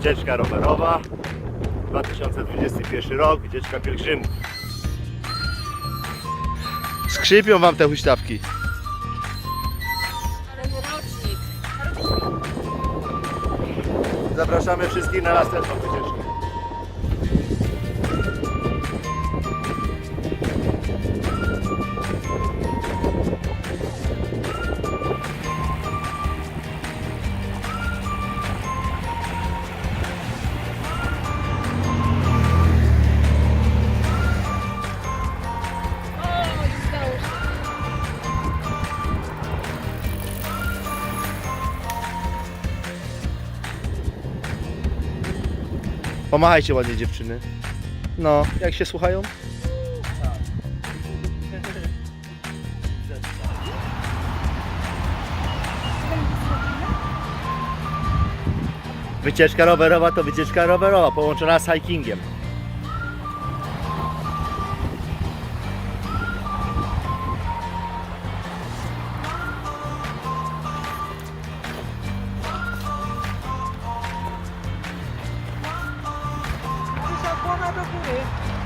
wycieczka rowerowa. 2021 rok, wycieczka pielgrzymów. Skrzypią wam te huśtawki. Zapraszamy wszystkich na następną wycieczkę. Pomachajcie ładnie dziewczyny. No, jak się słuchają? Wycieczka rowerowa to wycieczka rowerowa, połączona z hikingiem. 가볍게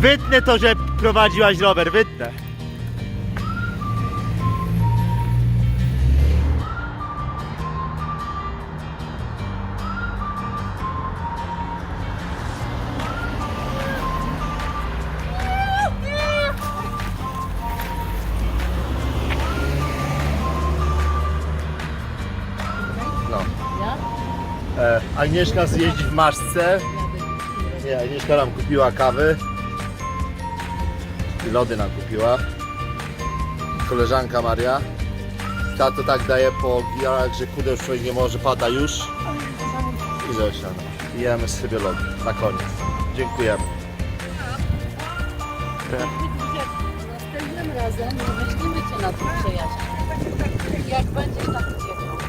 Wytnę to, że prowadziłaś rower, wytnę. No. E, Agnieszka zjeździ w maszce. Nie, Agnieszka nam kupiła kawy. I lody nam kupiła. Koleżanka Maria. Tato tak daje po gierach, że kudeł człowiek nie może, pada już. I Zosia. jemy sobie lody. Na koniec. Dziękujemy. Następnym razem cię na. Jak wycieczce.